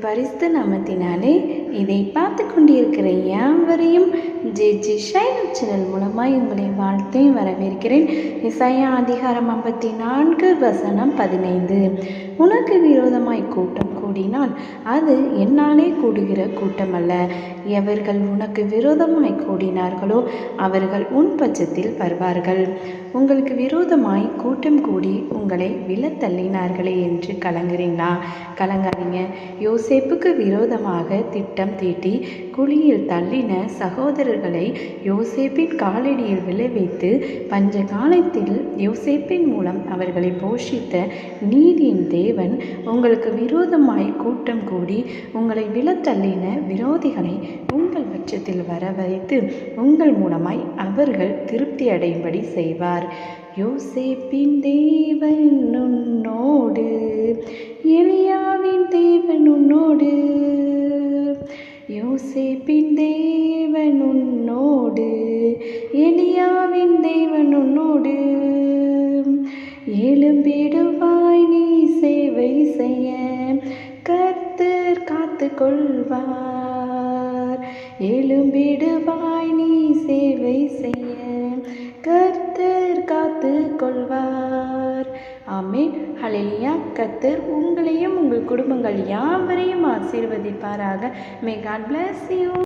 பரிசுத்த நாமத்தினாலே இதை பார்த்து கொண்டிருக்கிற யாவரையும் ஜே ஜி ஷைனா சேனல் மூலமாக உங்களை வாழ்த்தையும் வரவேற்கிறேன். இசையா அதிகாரம் ஐம்பத்தி நான்கு வசனம் பதினைந்து. உனக்கு விரோதமாய் கூட்டம் கூடினால் அது என்னாலே கூடுகிற கூட்டமல்ல. எவர்கள் உனக்கு விரோதமாய் கூடினார்களோ அவர்கள் உன் பட்சத்தில் வருவார்கள். உங்களுக்கு விரோதமாய் கூட்டம் கூடி உங்களை விழத்தள்ளினார்களே என்று கலங்குறீங்களா? கலங்காதீங்க. யோசேப்புக்கு விரோதமாக திட்டம் தீட்டி குழியில் தள்ளின சகோதரர்களை யோசேப்பின் காலடியில் விளைவித்து பஞ்ச காலத்தில் யோசேப்பின் மூலம் அவர்களை போஷித்த நீதியின் தேவன் உங்களுக்கு விரோதமாய் கூட்டம் கூடி உங்களை விழத்தள்ளின விரோதிகளை உங்கள் பட்சத்தில் வர வைத்து உங்கள் மூலமாய் அவர்கள் திருப்தி அடையும்படி செய்வார். யோசேப்பின் தேவன் உன்னோடு எலியாவின் தேவன் உன்னோடு. யோசேப்பின் தேவன் உன்னோடு எலியாவின் காத்து கொள்வார் எழும்பிடுவாய் நீ சேவை செய்ய. கர்த்தர் காத்து கொள்வார் ஆமென். ஹலெலியா கர்த்தர் உங்களையும் உங்கள் குடும்பங்கள் யாவரையும் ஆசீர்வதிப்பாராக. May God bless you